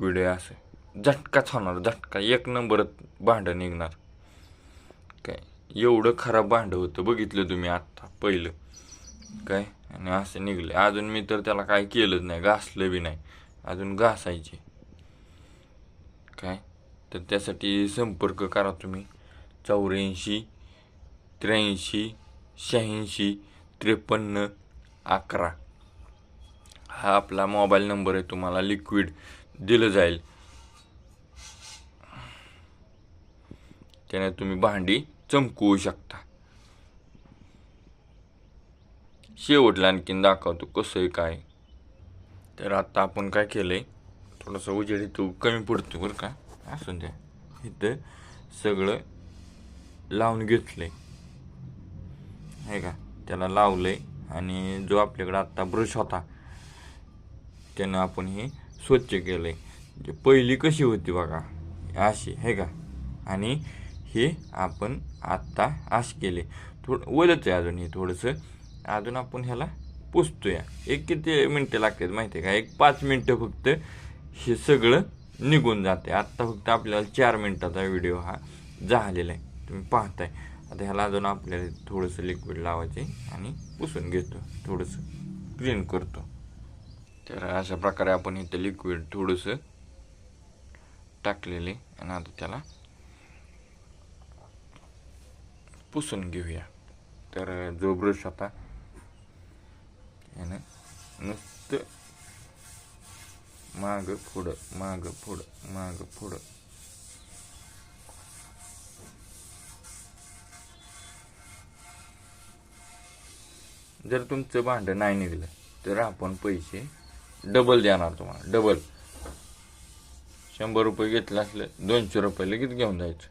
Liquid आहे असं. झटकाच होणार झटका. एक नंबरच भांडं निघणार. काय? एवढं खराब भांडं होतं बघितलं तुम्ही आत्ता पहिलं. काय? आणि असं निघलं. अजून मी तर त्याला काय केलंच नाही घासलं बी नाही. अजून घासायचे. काय? तर त्यासाठी संपर्क करा तुम्ही. चौऱ्याऐंशी त्र्याऐंशी शहाऐंशी त्रेपन्न अकरा. हा आपला मोबाईल नंबर आहे तुम्हाला लिक्विड. दिलं जाईल. त्याने तुम्ही भांडी चमकवू शकता. शेवटला आणखीन दाखवतो कसं आहे काय. तर आता आपण काय केलं आहे थोडंसं उजेड इथं कमी पडतो बरं का. असून द्या. इथं सगळं लावून घेतलं आहे का? त्याला लावलं आहे आणि जो आपल्याकडे आत्ता ब्रश होता त्यानं आपण हे स्वच्छ केलंय. जे पहिली कशी होती बघा अशी आहे का? आणि हे आपण आत्ता असे केले. थोडं ओलच आहे अजून हे थोडंसं. अजून आपण ह्याला पुसतोया. एक किती मिनटं लागतात माहिती आहे का? एक पाच मिनटं फक्त हे सगळं निघून जाते आत्ता फक्त आपल्याला चार मिनटाचा व्हिडिओ हा झालेला आहे. तुम्ही पाहताय. आता ह्याला अजून आपल्याला थोडंसं लिक्विड लावायचे आणि पुसून घेतो. थोडंसं क्लीन करतो. तर अशा प्रकारे आपण इथं लिक्विड थोडंसं टाकलेले आणि आता त्याला पुसून घेऊया. तर जो ब्रश आता यानं नुसतं माग पुढं माग पुढं माग पुढं. जर तुमचं भांडं नाही निघलं तर आपण पैसे डबल देणार तुम्हाला डबल. शंभर रुपये घेतलं असलं दोनशे रुपये लगेच घेऊन जायचं.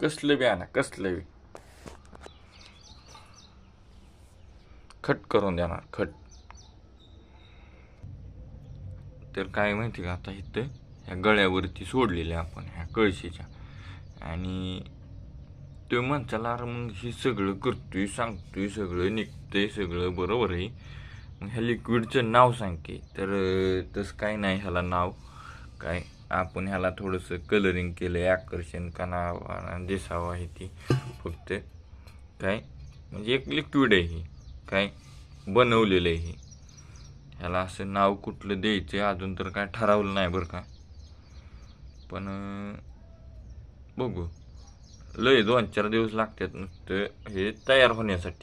कसलं बी आणा कसलं बी. खट करून देणार खट. तर काय माहिती का आता इथं ह्या गळ्यावरती सोडलेल्या आपण ह्या कळशीच्या. आणि तो म्हणताला अरे मग हे सगळं करतोय सांगतोय सगळं निघतंय सगळं बरोबर आहे. मग ह्या लिक्विडचं नाव सांगते तर तसं काय नाही ह्याला नाव. काय आपण ह्याला थोडंसं कलरिंग केलं आहे आकर्षण का दिसावा दिसावं आहे ती फक्त. काय म्हणजे एक लिक्विड आहे ही. काय बनवलेलं आहे हे. ह्याला असं नाव कुठलं द्यायचं आहे अजून तर काय ठरवलं नाही बरं का. पण बघू. लय दोन चार दिवस लागतात नुसतं हे तयार होण्यासाठी.